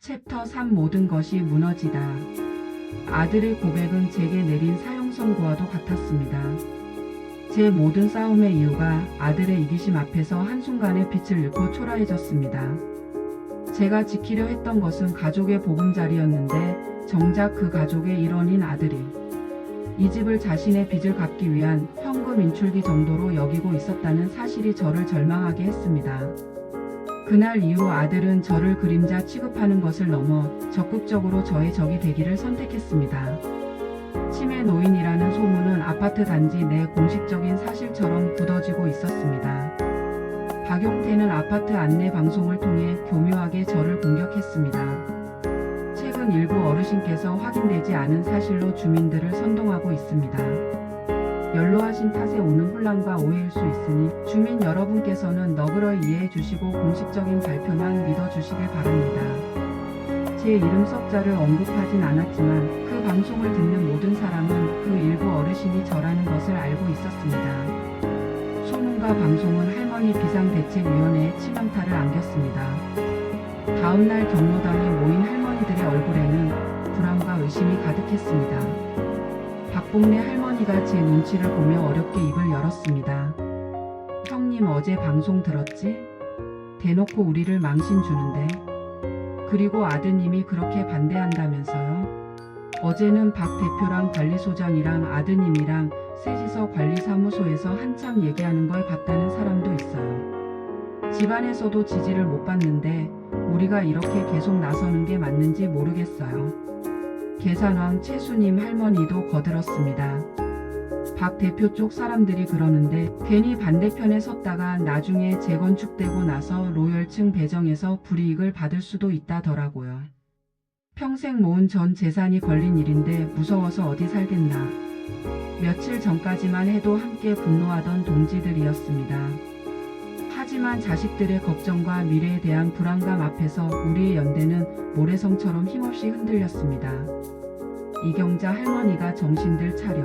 챕터 3 모든 것이 무너지다. 아들의 고백은 제게 내린 사형 선고와도 같았습니다. 제 모든 싸움의 이유가 아들의 이기심 앞에서 한순간에 빛을 잃고 초라해졌습니다. 제가 지키려 했던 것은 가족의 보금자리였는데 정작 그 가족의 일원인 아들이 이 집을 자신의 빚을 갚기 위한 현금 인출기 정도로 여기고 있었다는 사실이 저를 절망하게 했습니다. 그날 이후 아들은 저를 그림자 취급하는 것을 넘어 적극적으로 저의 적이 되기를 선택했습니다. 치매 노인이라는 소문은 아파트 단지 내 공식적인 사실처럼 굳어지고 있었습니다. 박용태는 아파트 안내 방송을 통해 교묘하게 저를 공격했습니다. 최근 일부 어르신께서 확인되지 않은 사실로 주민들을 선동하고 있습니다. 연로하신 탓에 오는 혼란과 오해일 수 있으니 주민 여러분께서는 너그러이 이해해 주시고 공식적인 발표만 믿어 주시길 바랍니다. 제 이름 석자를 언급하진 않았지만 그 방송을 듣는 모든 사람은 그 일부 어르신이 저라는 것을 알고 있었습니다. 소문과 방송은 할머니 비상대책위원회에 치명타를 안겼습니다. 다음날 경로당에 모인 할머니들의 얼굴에는 불안과 의심이 가득했습니다. 박봉래 할머니가 제 눈치를 보며 어렵게 입을 열었습니다. 형님 어제 방송 들었지? 대놓고 우리를 망신 주는데. 그리고 아드님이 그렇게 반대한다면서요? 어제는 박 대표랑 관리소장이랑 아드님이랑 셋이서 관리사무소에서 한참 얘기하는 걸 봤다는 사람도 있어요. 집안에서도 지지를 못 받는데 우리가 이렇게 계속 나서는 게 맞는지 모르겠어요. 계산왕 최수님 할머니도 거들었습니다. 박 대표 쪽 사람들이 그러는데 괜히 반대편에 섰다가 나중에 재건축되고 나서 로열층 배정해서 불이익을 받을 수도 있다더라고요. 평생 모은 전 재산이 걸린 일인데 무서워서 어디 살겠나. 며칠 전까지만 해도 함께 분노하던 동지들이었습니다. 하지만 자식들의 걱정과 미래에 대한 불안감 앞에서 우리의 연대는 모래성처럼 힘없이 흔들렸습니다. 이경자 할머니가 정신들 차려.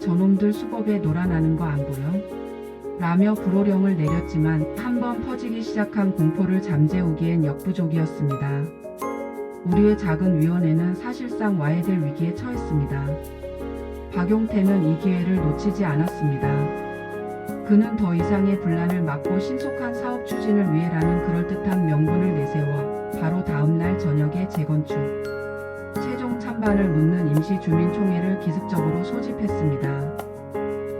저놈들 수법에 놀아나는 거 안 보여? 라며 불호령을 내렸지만 한 번 퍼지기 시작한 공포를 잠재우기엔 역부족이었습니다. 우리의 작은 위원회는 사실상 와해될 위기에 처했습니다. 박용태는 이 기회를 놓치지 않았습니다. 그는 더 이상의 분란을 막고 신속한 사업 추진을 위해라는 그럴듯한 명분을 내세워 바로 다음날 저녁에 재건축, 최종 찬반을 묻는 임시주민총회를 기습적으로 소집했습니다.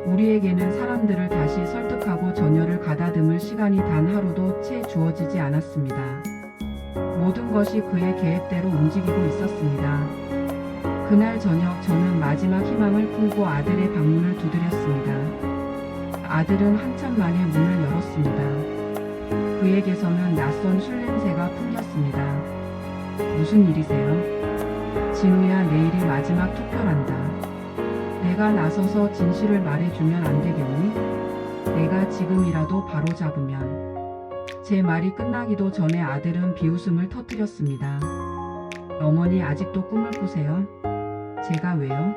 우리에게는 사람들을 다시 설득하고 전열을 가다듬을 시간이 단 하루도 채 주어지지 않았습니다. 모든 것이 그의 계획대로 움직이고 있었습니다. 그날 저녁 저는 마지막 희망을 품고 아들의 방문을 두드렸습니다. 아들은 한참 만에 문을 열었습니다. 그에게서는 낯선 술 냄새가 풍겼습니다. 무슨 일이세요? 진우야, 내일이 마지막 투표란다. 내가 나서서 진실을 말해주면 안 되겠니? 내가 지금이라도 바로 잡으면. 제 말이 끝나기도 전에 아들은 비웃음을 터뜨렸습니다. 어머니 아직도 꿈을 꾸세요? 제가 왜요?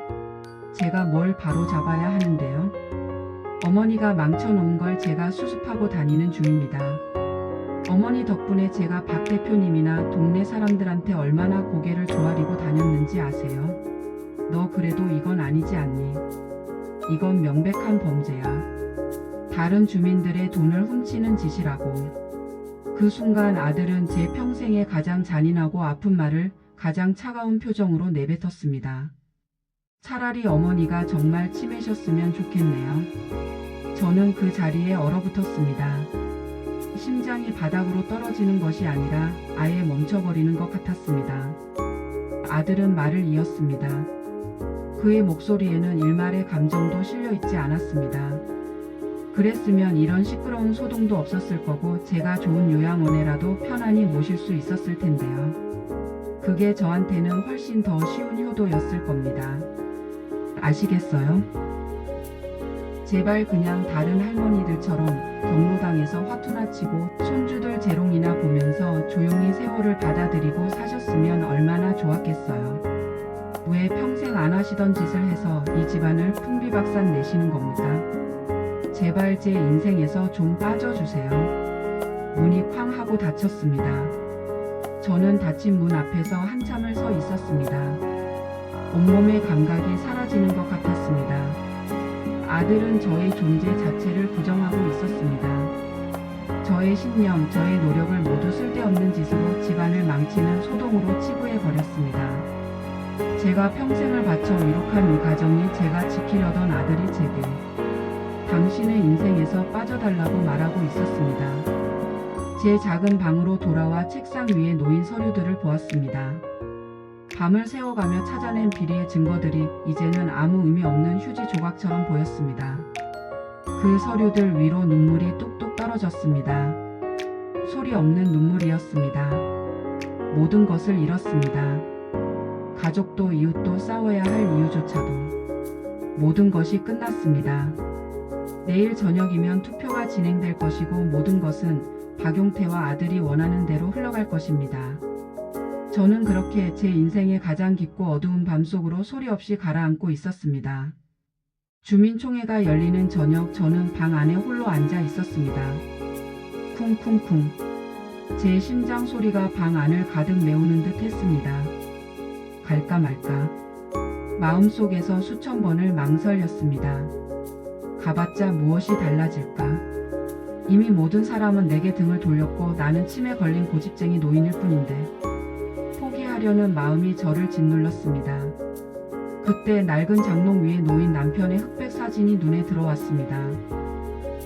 제가 뭘 바로 잡아야 하는데요? 어머니가 망쳐놓은 걸 제가 수습하고 다니는 중입니다. 어머니 덕분에 제가 박 대표님이나 동네 사람들한테 얼마나 고개를 조아리고 다녔는지 아세요? 너 그래도 이건 아니지 않니? 이건 명백한 범죄야. 다른 주민들의 돈을 훔치는 짓이라고. 그 순간 아들은 제 평생에 가장 잔인하고 아픈 말을 가장 차가운 표정으로 내뱉었습니다. 차라리 어머니가 정말 치매셨으면 좋겠네요. 저는 그 자리에 얼어붙었습니다. 심장이 바닥으로 떨어지는 것이 아니라 아예 멈춰버리는 것 같았습니다. 아들은 말을 이었습니다. 그의 목소리에는 일말의 감정도 실려 있지 않았습니다. 그랬으면 이런 시끄러운 소동도 없었을 거고 제가 좋은 요양원에라도 편안히 모실 수 있었을 텐데요. 그게 저한테는 훨씬 더 쉬운 효도였을 겁니다. 아시겠어요? 제발 그냥 다른 할머니들처럼 경로당에서 화투나 치고 손주들 재롱이나 보면서 조용히 세월을 받아들이고 사셨으면 얼마나 좋았겠어요. 왜 평생 안 하시던 짓을 해서 이 집안을 풍비박산 내시는 겁니까? 제발 제 인생에서 좀 빠져주세요. 문이 쾅 하고 닫혔습니다. 저는 닫힌 문 앞에서 한참을 서 있었습니다. 온몸의 감각이 사라지는 것 같았습니다. 아들은 저의 존재 자체를 부정하고 있었습니다. 저의 신념, 저의 노력을 모두 쓸데없는 짓으로 집안을 망치는 소동으로 치부해 버렸습니다. 제가 평생을 바쳐 위록한 이 가정이 제가 지키려던 아들이 제게 당신의 인생에서 빠져달라고 말하고 있었습니다. 제 작은 방으로 돌아와 책상 위에 놓인 서류들을 보았습니다. 밤을 새워가며 찾아낸 비리의 증거들이 이제는 아무 의미 없는 휴지 조각처럼 보였습니다. 그 서류들 위로 눈물이 뚝뚝 떨어졌습니다. 소리 없는 눈물이었습니다. 모든 것을 잃었습니다. 가족도 이웃도 싸워야 할 이유조차도 모든 것이 끝났습니다. 내일 저녁이면 투표가 진행될 것이고 모든 것은 박용태와 아들이 원하는 대로 흘러갈 것입니다. 저는 그렇게 제 인생의 가장 깊고 어두운 밤 속으로 소리 없이 가라앉고 있었습니다. 주민총회가 열리는 저녁 저는 방 안에 홀로 앉아 있었습니다. 쿵쿵쿵. 제 심장 소리가 방 안을 가득 메우는 듯 했습니다. 갈까 말까. 마음속에서 수천 번을 망설였습니다. 가봤자 무엇이 달라질까? 이미 모든 사람은 내게 등을 돌렸고 나는 치매 걸린 고집쟁이 노인일 뿐인데 하려는 마음이 저를 짓눌렀습니다. 그때 낡은 장롱 위에 놓인 남편의 흑백 사진이 눈에 들어왔습니다.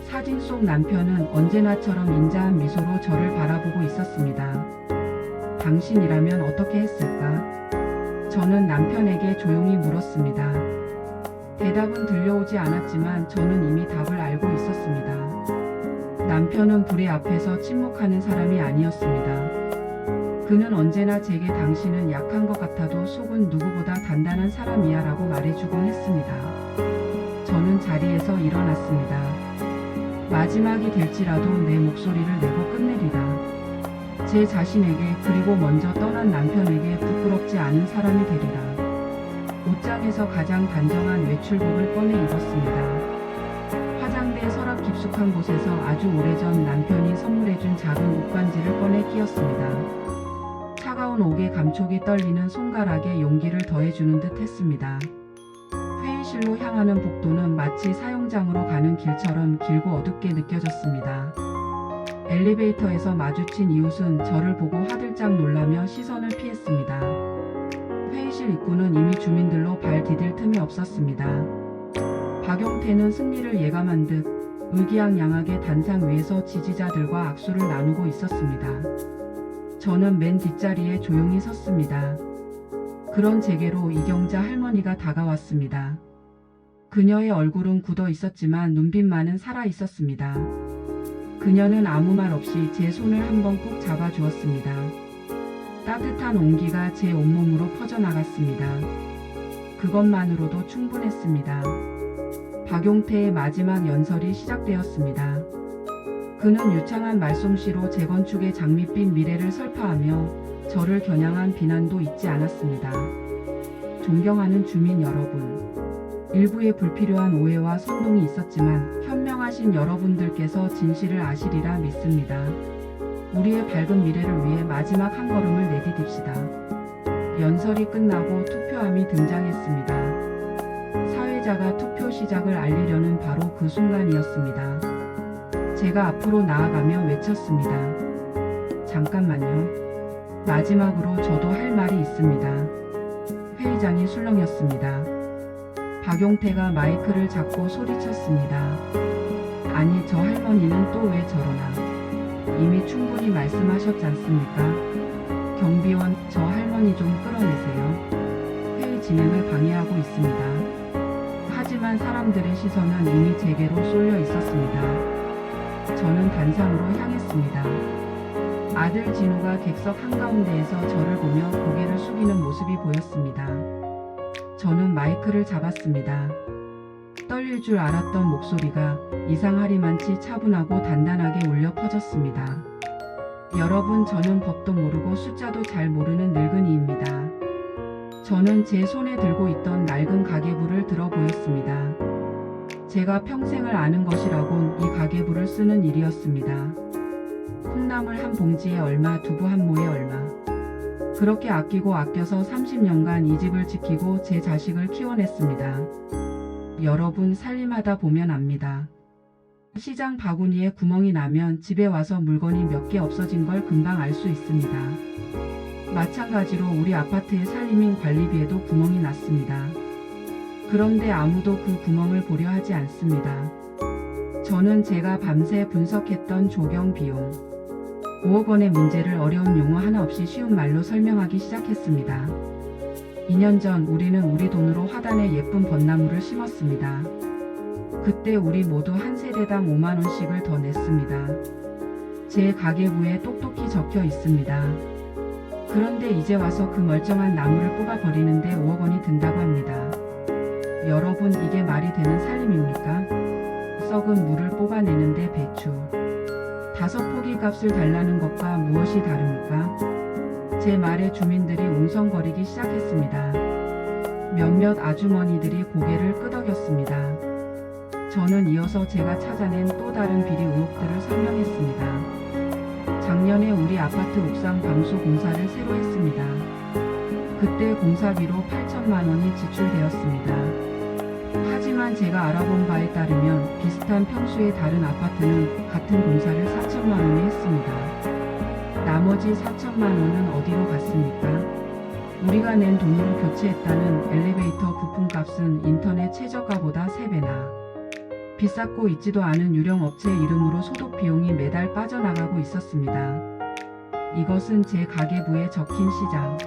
사진 속 남편은 언제나처럼 인자한 미소로 저를 바라보고 있었습니다. 당신이라면 어떻게 했을까? 저는 남편에게 조용히 물었습니다. 대답은 들려오지 않았지만 저는 이미 답을 알고 있었습니다. 남편은 불의 앞에서 침묵하는 사람이 아니었습니다. 그는 언제나 제게 당신은 약한 것 같아도 속은 누구보다 단단한 사람이야 라고 말해주곤 했습니다. 저는 자리에서 일어났습니다. 마지막이 될지라도 내 목소리를 내고 끝내리라. 제 자신에게 그리고 먼저 떠난 남편에게 부끄럽지 않은 사람이 되리라. 옷장에서 가장 단정한 외출복을 꺼내 입었습니다. 화장대 서랍 깊숙한 곳에서 아주 오래전 남편이 선물해준 작은 옷관지를 꺼내 끼었습니다. 차가운 옥에 감촉이 떨리는 손가락에 용기를 더해주는 듯 했습니다. 회의실로 향하는 복도는 마치 사용장으로 가는 길처럼 길고 어둡게 느껴졌습니다. 엘리베이터에서 마주친 이웃은 저를 보고 화들짝 놀라며 시선을 피했습니다. 회의실 입구는 이미 주민들로 발 디딜 틈이 없었습니다. 박용태는 승리를 예감한 듯 의기양양하게 단상 위에서 지지자들과 악수를 나누고 있었습니다. 저는 맨 뒷자리에 조용히 섰습니다. 그런 제게로 이경자 할머니가 다가왔습니다. 그녀의 얼굴은 굳어 있었지만 눈빛만은 살아 있었습니다. 그녀는 아무 말 없이 제 손을 한번 꾹 잡아 주었습니다. 따뜻한 온기가 제 온몸으로 퍼져나갔습니다. 그것만으로도 충분했습니다. 박용태의 마지막 연설이 시작되었습니다. 그는 유창한 말솜씨로 재건축의 장밋빛 미래를 설파하며 저를 겨냥한 비난도 잊지 않았습니다. 존경하는 주민 여러분. 일부의 불필요한 오해와 선동이 있었지만 현명하신 여러분들께서 진실을 아시리라 믿습니다. 우리의 밝은 미래를 위해 마지막 한 걸음을 내디딥시다. 연설이 끝나고 투표함이 등장했습니다. 사회자가 투표 시작을 알리려는 바로 그 순간이었습니다. 제가 앞으로 나아가며 외쳤습니다. 잠깐만요. 마지막으로 저도 할 말이 있습니다. 회의장이 술렁였습니다. 박용태가 마이크를 잡고 소리쳤습니다. 아니, 저 할머니는 또 왜 저러나. 이미 충분히 말씀하셨지 않습니까? 경비원, 저 할머니 좀 끌어내세요. 회의 진행을 방해하고 있습니다. 하지만 사람들의 시선은 이미 제게로 쏠려 있었습니다. 저는 단상으로 향했습니다. 아들 진우가 객석 한가운데에서 저를 보며 고개를 숙이는 모습이 보였습니다. 저는 마이크를 잡았습니다. 떨릴 줄 알았던 목소리가 이상하리만치 차분하고 단단하게 울려 퍼졌습니다. 여러분, 저는 법도 모르고 숫자도 잘 모르는 늙은이입니다. 저는 제 손에 들고 있던 낡은 가계부를 들어 보였습니다. 제가 평생을 아는 것이라곤 이 가계부를 쓰는 일이었습니다. 콩나물 한 봉지에 얼마, 두부 한 모에 얼마. 그렇게 아끼고 아껴서 30년간 이 집을 지키고 제 자식을 키워냈습니다. 여러분 살림하다 보면 압니다. 시장 바구니에 구멍이 나면 집에 와서 물건이 몇 개 없어진 걸 금방 알 수 있습니다. 마찬가지로 우리 아파트의 살림인 관리비에도 구멍이 났습니다. 그런데 아무도 그 구멍을 보려 하지 않습니다. 저는 제가 밤새 분석했던 조경 비용 5억 원의 문제를 어려운 용어 하나 없이 쉬운 말로 설명하기 시작했습니다. 2년 전 우리는 우리 돈으로 화단에 예쁜 벚나무를 심었습니다. 그때 우리 모두 한 세대당 5만 원씩을 더 냈습니다. 제 가계부에 똑똑히 적혀 있습니다. 그런데 이제 와서 그 멀쩡한 나무를 뽑아 버리는데 5억 원이 든다고 합니다. 여러분 이게 말이 되는 살림입니까? 썩은 물을 뽑아내는데 배추. 다섯 포기 값을 달라는 것과 무엇이 다릅니까? 제 말에 주민들이 웅성거리기 시작했습니다. 몇몇 아주머니들이 고개를 끄덕였습니다. 저는 이어서 제가 찾아낸 또 다른 비리 의혹들을 설명했습니다. 작년에 우리 아파트 옥상 방수 공사를 새로 했습니다. 그때 공사비로 8천만 원이 지출되었습니다. 하지만 제가 알아본 바에 따르면 비슷한 평수의 다른 아파트는 같은 공사를 4천만 원에 했습니다. 나머지 4천만 원은 어디로 갔습니까? 우리가 낸 돈으로 교체했다는 엘리베이터 부품값은 인터넷 최저가보다 3배나 비쌌고 있지도 않은 유령 업체 이름으로 소독 비용이 매달 빠져나가고 있었습니다. 이것은 제 가계부에 적힌 시장.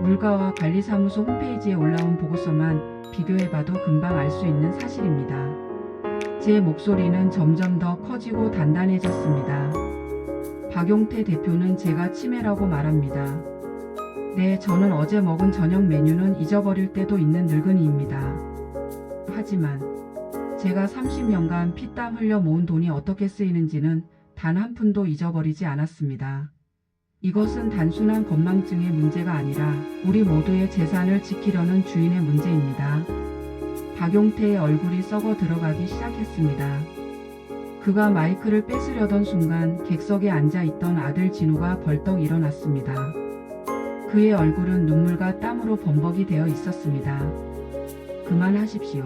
물가와 관리사무소 홈페이지에 올라온 보고서만 비교해봐도 금방 알 수 있는 사실입니다. 제 목소리는 점점 더 커지고 단단해졌습니다. 박용태 대표는 제가 치매라고 말합니다. 네, 저는 어제 먹은 저녁 메뉴는 잊어버릴 때도 있는 늙은이입니다. 하지만 제가 30년간 피땀 흘려 모은 돈이 어떻게 쓰이는지는 단 한 푼도 잊어버리지 않았습니다. 이것은 단순한 건망증의 문제가 아니라 우리 모두의 재산을 지키려는 주인의 문제입니다. 박용태의 얼굴이 썩어 들어가기 시작했습니다. 그가 마이크를 뺏으려던 순간 객석에 앉아 있던 아들 진우가 벌떡 일어났습니다. 그의 얼굴은 눈물과 땀으로 범벅이 되어 있었습니다. 그만하십시오.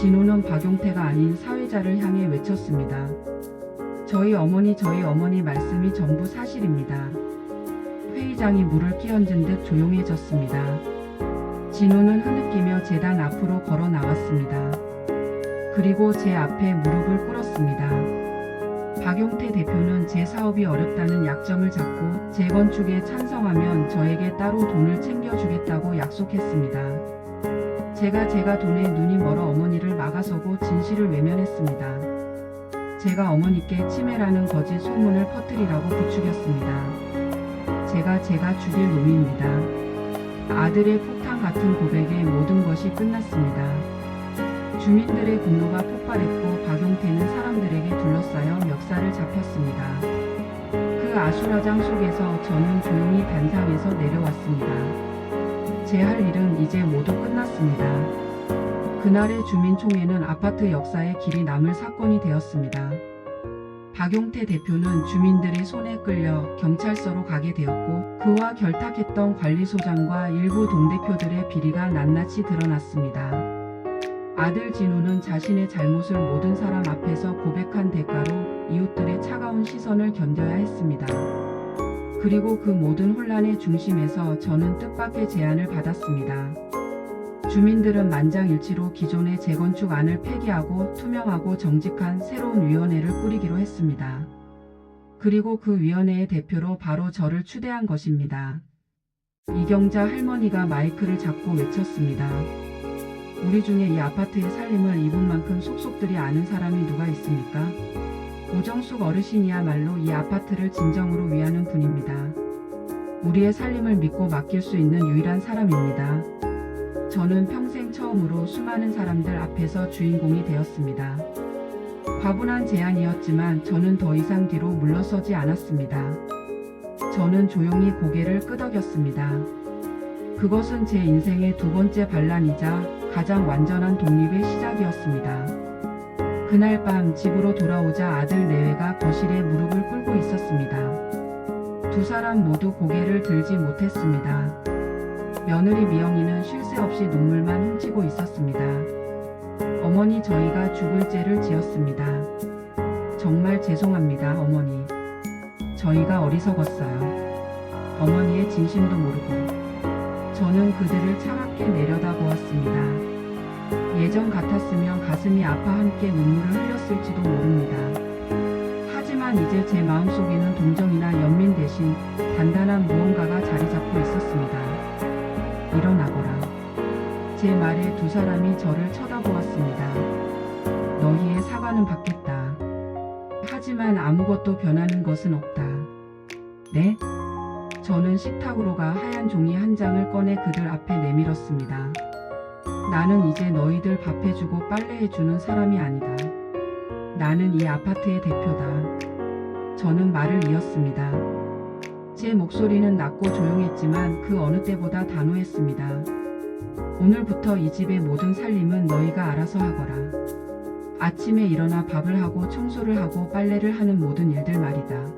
진우는 박용태가 아닌 사회자를 향해 외쳤습니다. 저희 어머니 저희 어머니 말씀이 전부 사실입니다. 회의장이 물을 끼얹은 듯 조용해졌습니다. 진우는 흐느끼며 재단 앞으로 걸어 나왔습니다. 그리고 제 앞에 무릎을 꿇었습니다. 박용태 대표는 제 사업이 어렵다는 약점을 잡고 재건축에 찬성하면 저에게 따로 돈을 챙겨주겠다고 약속했습니다. 제가 제가 돈에 눈이 멀어 어머니를 막아서고 진실을 외면했습니다. 제가 어머니께 치매라는 거짓 소문을 퍼뜨리라고 부추겼습니다. 제가 제가 죽일 놈입니다. 아들의 폭탄 같은 고백에 모든 것이 끝났습니다. 주민들의 분노가 폭발했고 박용태는 사람들에게 둘러싸여 멱살을 잡혔습니다. 그 아수라장 속에서 저는 조용히 단상에서 내려왔습니다. 제 할 일은 이제 모두 끝났습니다. 그날의 주민총회는 아파트 역사에 길이 남을 사건이 되었습니다. 박용태 대표는 주민들의 손에 끌려 경찰서로 가게 되었고 그와 결탁했던 관리소장과 일부 동대표들의 비리가 낱낱이 드러났습니다. 아들 진우는 자신의 잘못을 모든 사람 앞에서 고백한 대가로 이웃들의 차가운 시선을 견뎌야 했습니다. 그리고 그 모든 혼란의 중심에서 저는 뜻밖의 제안을 받았습니다. 주민들은 만장일치로 기존의 재건축 안을 폐기하고 투명하고 정직한 새로운 위원회를 꾸리기로 했습니다. 그리고 그 위원회의 대표로 바로 저를 추대한 것입니다. 이경자 할머니가 마이크를 잡고 외쳤습니다. 우리 중에 이 아파트의 살림을 이분만큼 속속들이 아는 사람이 누가 있습니까? 오정숙 어르신이야말로 이 아파트를 진정으로 위하는 분입니다. 우리의 살림을 믿고 맡길 수 있는 유일한 사람입니다. 저는 평생 처음으로 수많은 사람들 앞에서 주인공이 되었습니다. 과분한 제안이었지만 저는 더 이상 뒤로 물러서지 않았습니다. 저는 조용히 고개를 끄덕였습니다. 그것은 제 인생의 두 번째 반란이자 가장 완전한 독립의 시작이었습니다. 그날 밤 집으로 돌아오자 아들 내외가 거실에 무릎을 꿇고 있었습니다. 두 사람 모두 고개를 들지 못했습니다. 며느리 미영이는 쉴 새 없이 눈물만 훔치고 있었습니다. 어머니 저희가 죽을 죄를 지었습니다. 정말 죄송합니다, 어머니. 저희가 어리석었어요. 어머니의 진심도 모르고 저는 그들을 차갑게 내려다보았습니다. 예전 같았으면 가슴이 아파 함께 눈물을 흘렸을지도 모릅니다. 하지만 이제 제 마음속에는 동정이나 연민 대신 단단한 무언가가 자리 잡고 있었습니다. 일어나거라. 제 말에 두 사람이 저를 쳐다보았습니다. 너희의 사과는 받겠다. 하지만 아무것도 변하는 것은 없다. 네? 저는 식탁으로 가 하얀 종이 한 장을 꺼내 그들 앞에 내밀었습니다. 나는 이제 너희들 밥해주고 빨래해주는 사람이 아니다. 나는 이 아파트의 대표다. 저는 말을 이었습니다. 제 목소리는 낮고 조용했지만 그 어느 때보다 단호했습니다. 오늘부터 이 집의 모든 살림은 너희가 알아서 하거라. 아침에 일어나 밥을 하고 청소를 하고 빨래를 하는 모든 일들 말이다.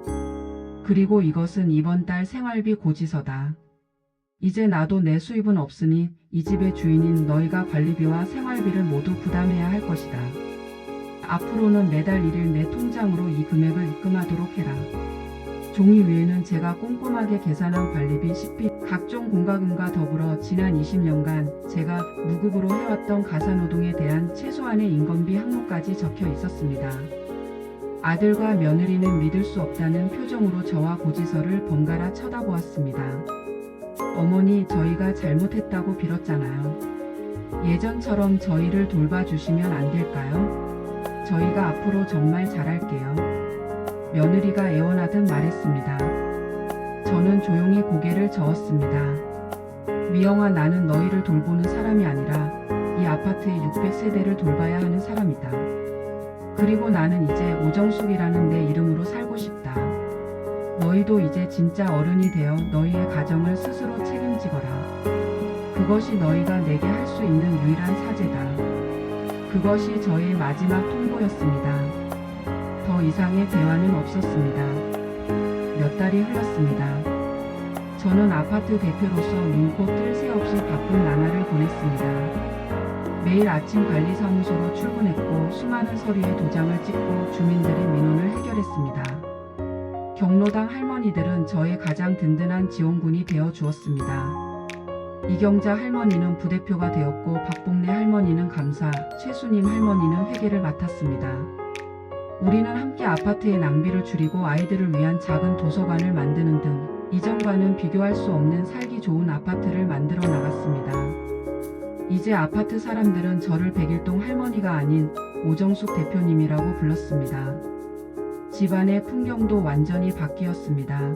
그리고 이것은 이번 달 생활비 고지서다. 이제 나도 내 수입은 없으니 이 집의 주인인 너희가 관리비와 생활비를 모두 부담해야 할 것이다. 앞으로는 매달 1일 내 통장으로 이 금액을 입금하도록 해라. 종이 위에는 제가 꼼꼼하게 계산한 관리비, 식비, 각종 공과금과 더불어 지난 20년간 제가 무급으로 해왔던 가사노동에 대한 최소한의 인건비 항목까지 적혀 있었습니다. 아들과 며느리는 믿을 수 없다는 표정으로 저와 고지서를 번갈아 쳐다보았습니다. 어머니, 저희가 잘못했다고 빌었잖아요. 예전처럼 저희를 돌봐주시면 안 될까요? 저희가 앞으로 정말 잘할게요. 며느리가 애원하듯 말했습니다. 저는 조용히 고개를 저었습니다. 미영아, 나는 너희를 돌보는 사람이 아니라 이 아파트의 600세대를 돌봐야 하는 사람이다. 그리고 나는 이제 오정숙이라는 내 이름으로 살고 싶다. 너희도 이제 진짜 어른이 되어 너희의 가정을 스스로 책임지거라. 그것이 너희가 내게 할 수 있는 유일한 사죄다. 그것이 저의 마지막 통보였습니다. 더 이상의 대화는 없었습니다. 몇 달이 흘렀습니다. 저는 아파트 대표로서 눈코 뜰새 없이 바쁜 나날을 보냈습니다. 매일 아침 관리사무소로 출근했고 수많은 서류에 도장을 찍고 주민들의 민원을 해결했습니다. 경로당 할머니들은 저의 가장 든든한 지원군이 되어 주었습니다. 이경자 할머니는 부대표가 되었고 박봉래 할머니는 감사, 최수님 할머니는 회계를 맡았습니다. 우리는 함께 아파트의 낭비를 줄이고 아이들을 위한 작은 도서관을 만드는 등 이전과는 비교할 수 없는 살기 좋은 아파트를 만들어 나갔습니다. 이제 아파트 사람들은 저를 백일동 할머니가 아닌 오정숙 대표님이라고 불렀습니다. 집안의 풍경도 완전히 바뀌었습니다.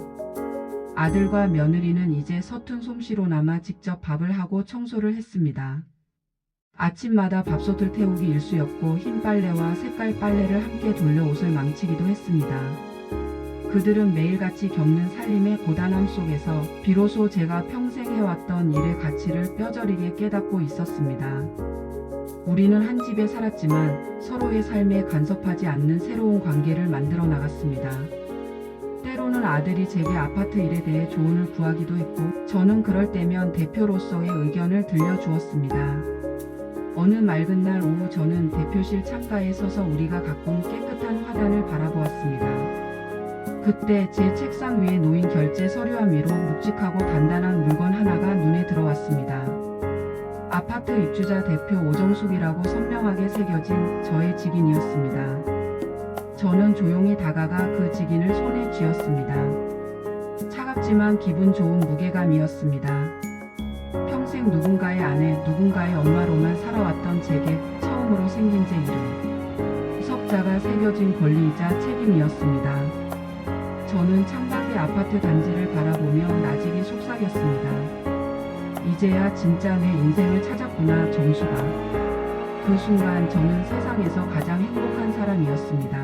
아들과 며느리는 이제 서툰 솜씨로나마 직접 밥을 하고 청소를 했습니다. 아침마다 밥솥을 태우기 일쑤였고 흰 빨래와 색깔 빨래를 함께 돌려 옷을 망치기도 했습니다. 그들은 매일같이 겪는 살림의 고단함 속에서 비로소 제가 평생 해왔던 일의 가치를 뼈저리게 깨닫고 있었습니다. 우리는 한 집에 살았지만 서로의 삶에 간섭하지 않는 새로운 관계를 만들어 나갔습니다. 때로는 아들이 제게 아파트 일에 대해 조언을 구하기도 했고, 저는 그럴 때면 대표로서의 의견을 들려주었습니다. 어느 맑은 날 오후 저는 대표실 창가에 서서 우리가 가꾼 깨끗한 화단을 바라보았습니다. 그때 제 책상 위에 놓인 결제 서류함 위로 묵직하고 단단한 물건 하나가 눈에 들어왔습니다. 아파트 입주자 대표 오정숙이라고 선명하게 새겨진 저의 직인이었습니다. 저는 조용히 다가가 그 직인을 손에 쥐었습니다. 차갑지만 기분 좋은 무게감이었습니다. 평생 누군가의 아내, 누군가의 엄마로만 살아왔던 제게 처음으로 생긴 제 이름. 석자가 새겨진 권리이자 책임이었습니다. 저는 창밖의 아파트 단지를 바라보며 나직이 속삭였습니다. 이제야 진짜 내 인생을 찾았구나, 정수가. 그 순간 저는 세상에서 가장 행복한 사람이었습니다.